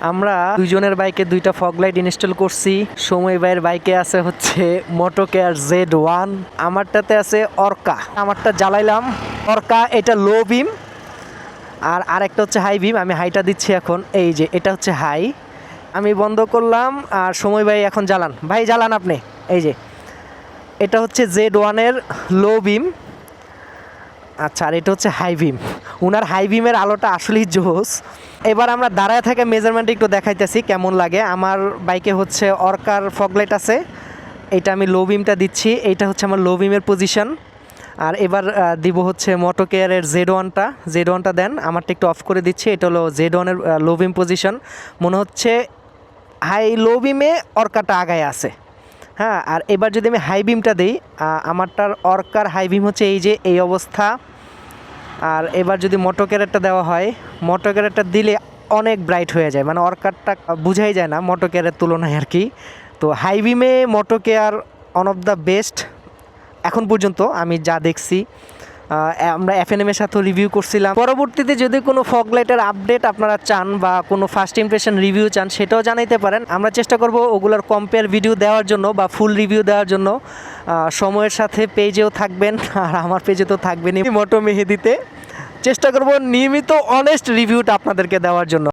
আমরা দুইজনের বাইকে দুইটা ফগ লাইট ইনস্টল করছি। সময় ভাইয়ের বাইকে আছে হচ্ছে মোটো কেয়ার জেড ওয়ান আমারটাতে আছে অর্কা আমারটা জ্বালাইলাম। অর্কা এটা লো বিম আর আরেকটা হচ্ছে হাই বিম আমি হাইটা দিচ্ছি এখন। এই যে, এটা হচ্ছে হাই আমি বন্ধ করলাম আর সময় ভাই এখন জ্বালান। ভাই, জ্বালান আপনি। এই যে, এটা হচ্ছে জেড ওয়ানের লো বিম আচ্ছা আর এটা হচ্ছে হাই বিম উনার হাই বিমের আলোটা আসলেই জোস। এবার আমরা দাঁড়ায় থাকা মেজারমেন্ট একটু দেখাইতেছি কেমন লাগে। আমার বাইকে হচ্ছে অর্কার ফগলাইট আছে। এটা আমি লো বিমটা দিচ্ছি। এইটা হচ্ছে আমার লো বিমের পজিশন আর এবার দিব হচ্ছে মোটো কেয়ারের জেড ওয়ানটা জেড ওয়ানটা দেন। আমারটা একটু অফ করে দিচ্ছি। এটা হলো জেড ওয়ানের লো বিম পজিশন মনে হচ্ছে হাই লো বিমে অর্কাটা আগায় আছে। হ্যাঁ আর এবার যদি আমি হাই বিমটা দিই আমারটার অর্কার হাই বিম হচ্ছে এই যে, এই অবস্থা। আর এবার যদি মোটো ক্যারেটটা দেওয়া হয় মোটো ক্যারেটটা দিলে অনেক ব্রাইট হয়ে যায়। মানে অর্কারটা বুঝাই যায় না মোটো কেয়ারের তুলনায় আর কি। তো হাই বিমে মোটো care one of the best এখন পর্যন্ত আমি যা দেখছি আমরা এফএনএম এর সাথেও রিভিউ করছিলাম। পরবর্তীতে যদি কোনো ফগ লাইটের আপডেট আপনারা চান বা কোনো ফার্স্ট ইমপ্রেশন রিভিউ চান, সেটাও জানাইতে পারেন। আমরা চেষ্টা করব ওগুলোর কম্পেয়ার ভিডিও দেওয়ার জন্য বা ফুল রিভিউ দেওয়ার জন্য। সময়ের সাথে পেজেও থাকবেন, আর আমার পেজে তো থাকবেনই মোটো মেহেদিতে। চেষ্টা করব নিয়মিত অনেস্ট রিভিউটা আপনাদেরকে দেওয়ার জন্য।